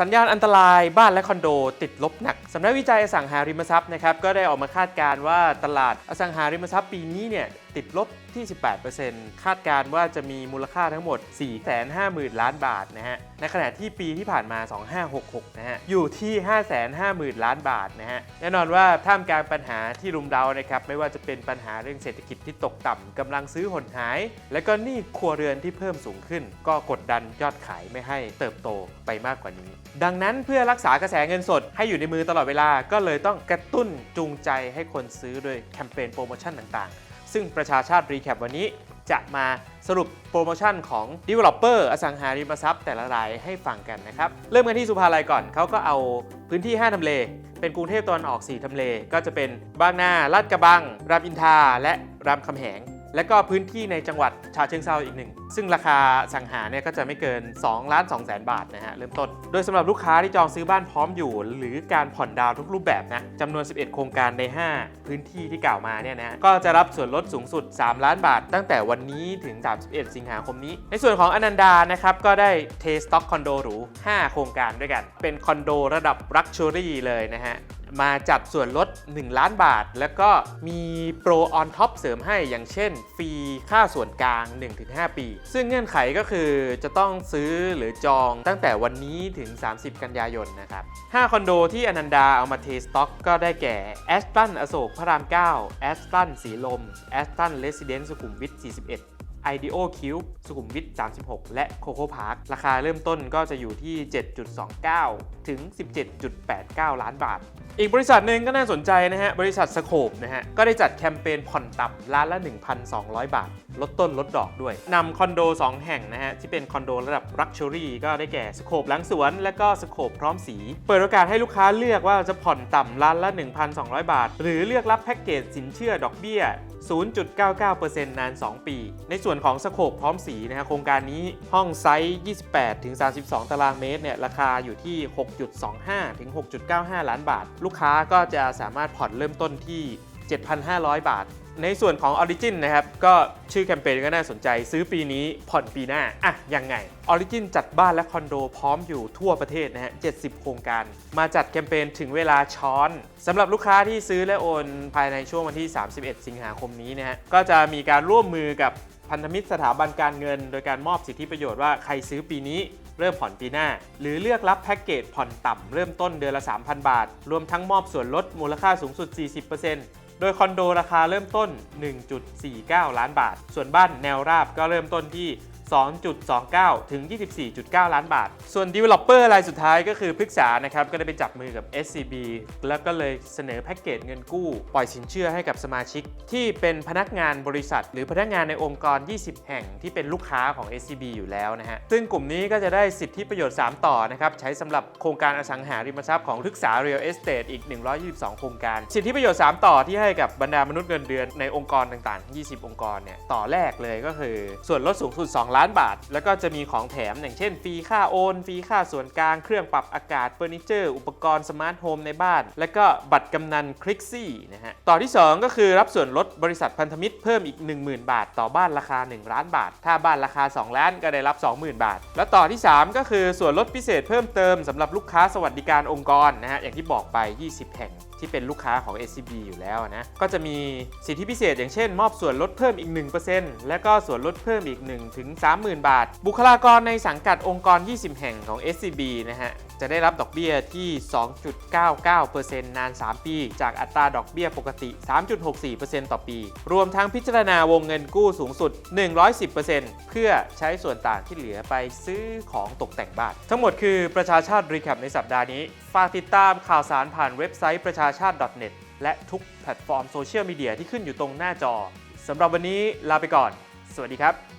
สัญญาณอันตรายบ้านและคอนโดติดลบหนัก สำนักวิจัยอสังหาริมทรัพย์นะครับก็ได้ออกมาคาดการณ์ว่าตลาดอสังหาริมทรัพย์ปีนี้เนี่ยติดลบที่ 18%คาดการณ์ว่าจะมีมูลค่าทั้งหมด 450,000 ล้านบาทนะฮะ ในขณะที่ปีที่ผ่านมา 2566 นะฮะ อยู่ที่ 550,000 ล้านบาทนะฮะ แน่นอนว่าท่ามกลางปัญหาที่รุมเร้านะครับ ไม่ว่าจะเป็นปัญหาเรื่องเศรษฐกิจที่ตกต่ำกำลังซื้อหดหาย และก็หนี้ครัวเรือนที่เพิ่มสูงขึ้น ก็กดดันยอดขายไม่ให้เติบโตไปมากกว่านี้ ดังนั้นเพื่อรักษากระแสเงินสดให้อยู่ในมือตลอดเวลา ก็เลยต้องกระตุ้นจูงใจให้คนซื้อโดยแคมเปญโปรโมชั่นต่างๆ ซึ่งประชาชาติรีแคปวันนี้จะมาสรุปโปรโมชั่นของ Developer อสังหาริมทรัพย์แต่ละรายให้ฟังกันนะครับ เริ่มกันที่สุภาลัยก่อน เขาก็เอาพื้นที่ 5ทำเล เป็นกรุงเทพตอนออก 4ทำเล ก็จะเป็นบางนาลาดกระบัง รามอินทราและรามคำแหง และก็พื้นที่ในจังหวัดชาเชิงเซาอีกหนึ่ง ซึ่งราคาสังหาเนี่ยก็จะไม่เกิน2ล้าน2แสนบาทนะฮะเริ่มต้น โดยสำหรับลูกค้าที่จองซื้อบ้านพร้อมอยู่ หรือการผ่อนดาวทุกรูปแบบนะจำนวน 11 โครงการใน 5 พื้นที่ที่กล่าวมาเนี่ยนะก็จะรับส่วนลดสูงสุด 3 ล้านบาท ตั้งแต่วันนี้ถึง 31 สิงหาคมนี้ ในส่วนของอนันดานะครับก็ได้เทสต็อกคอนโดหรู 5 โครงการด้วยกัน เป็นคอนโดระดับรักชัวรี่เลยนะฮะ มาจัดส่วนลด 1 ล้านบาท แล้วก็มีโปรออนท็อปเสริมให้อย่างเช่น ฟรีค่าส่วนกลาง 1-5 ปี ซึ่งเงื่อนไขก็คือจะต้องซื้อหรือจองตั้งแต่วันนี้ถึง 30 กันยายนนะครับ 5 คอนโดที่อนันดาเอามาเทสต็อกก็ได้แก่แอสตันอโศกพระราม 9 แอสตันสีลมแอสตันเลสซิเดนซ์สุขุมวิท 41 IDEO Cube สุขุมวิท 36 และ Coco Park ราคาเริ่มต้นก็จะอยู่ที่ 7.29 ถึง 17.89 ล้านบาท อีกบริษัทหนึ่งก็น่าสนใจนะฮะ บริษัทสโคปนะฮะ ก็ได้จัดแคมเปญผ่อนต่ำล้านละ 1,200 บาท ลดต้นลดดอกด้วย นำคอนโด 2 แห่งนะฮะ ที่เป็นคอนโดระดับ Luxury ก็ได้แก่สโคปหลังสวน และก็สโคปพร้อมสี เปิดโอกาสให้ลูกค้าเลือกว่าจะผ่อนต่ำล้านละ 1,200 บาท หรือเลือกรับแพ็กเกจสินเชื่อดอกเบี้ย 0.99%นาน 2 ปี ในส่วนของสโคปพร้อมสีนะฮะโครงการนี้ห้องไซส์28ถึง32 ตารางเมตรเนี่ยราคาอยู่ที่ 6.25ถึง6.95 ล้านบาท ลูกค้าก็จะสามารถผ่อนเริ่มต้นที่ 7,500 บาท ในส่วนของ Origin นะครับ ก็ชื่อแคมเปญก็น่าสนใจซื้อปีนี้ผ่อนปีหน้า อะ ยังไง Origin จัดบ้านและคอนโดพร้อมอยู่ทั่วประเทศนะฮะ 70 โครงการ มาจัดแคมเปญถึงเวลาช้อนสำหรับลูกค้าที่ซื้อและโอนภายในช่วงวันที่ 31 สิงหาคมนี้นะฮะ ก็จะมีการร่วมมือกับ พันธมิตรสถาบันการเงิน โดยการมอบสิทธิประโยชน์ว่าใครซื้อปีนี้เริ่มผ่อนปีหน้า หรือเลือกรับแพ็กเกจผ่อนต่ำเริ่มต้นเดือนละ 3,000 บาท รวมทั้งมอบส่วนลดมูลค่าสูงสุด 40%โดยคอนโดราคาเริ่มต้น 1.49 ล้านบาท ส่วนบ้านแนวราบก็เริ่มต้นที่ 2.29 ถึง 24.9 ล้านบาท ส่วน Developer รายสุดท้ายก็คือพฤกษานะครับ ก็ได้ไปจับมือกับ SCB แล้วก็เลยเสนอแพ็กเกจเงินกู้ ปล่อยสินเชื่อให้กับสมาชิก ที่เป็นพนักงานบริษัท หรือพนักงานในองค์กร 20 แห่งที่เป็นลูกค้าของ SCB อยู่แล้วนะฮะ ซึ่งกลุ่มนี้ก็จะได้สิทธิประโยชน์ 3 ต่อนะครับ ใช้สำหรับโครงการอสังหาริมทรัพย์ของพฤกษา Real Estate อีก 122 โครงการ สิทธิประโยชน์ 3 ต่อที่ให้กับบรรดามนุษย์เงินเดือนในองค์กรต่างๆ 20 องค์กรเนี่ยต่อแรกเลยก็คือส่วนลดสูงสุด 2ล้านบาท แล้วก็จะมีของแถมอย่างเช่นฟรีค่าโอนฟรีค่าส่วนกลาง เครื่องปรับอากาศเฟอร์นิเจอร์อุปกรณ์สมาร์ทโฮมในบ้าน และก็บัตรกำนันคลิกซี่นะฮะต่อที่ 2 ก็คือรับส่วนลดบริษัทพันธมิตรเพิ่มอีก 10,000 บาท ต่อบ้านราคา 1 ล้านบาท ถ้าบ้านราคา 2 ล้านก็ได้รับ 20,000 บาท แล้วต่อที่ 3 ก็คือส่วนลดพิเศษเพิ่มเติมสำหรับลูกค้าสวัสดิการองค์กรนะฮะอย่างที่บอกไป 20 แห่งที่เป็นลูกค้าของ SCB อยู่แล้วนะ ก็จะมีสิทธิพิเศษอย่างเช่น มอบส่วนลดเพิ่มอีก 1%และก็ส่วนลดเพิ่มอีก1ถึง30,000 บาท บุคลากรในสังกัดองค์กร 20 แห่งของ SCB นะฮะ จะได้รับดอกเบี้ยที่ 2.99%นาน 3 ปี จากอัตราดอกเบี้ยปกติ 3.64%ต่อปี รวมทั้งพิจารณาวงเงินกู้สูงสุด 110%เพื่อใช้ส่วนต่างที่เหลือไปซื้อของตกแต่งบ้าน ทั้งหมดคือประชาชาติรีแคปในสัปดาห์นี้ ฝากติดตามข่าวสารผ่านเว็บไซต์ประชาชาติ .net และทุกแพลตฟอร์มโซเชียลมีเดียที่ขึ้นอยู่ตรงหน้าจอสำหรับวันนี้ลาไปก่อน สวัสดีครับ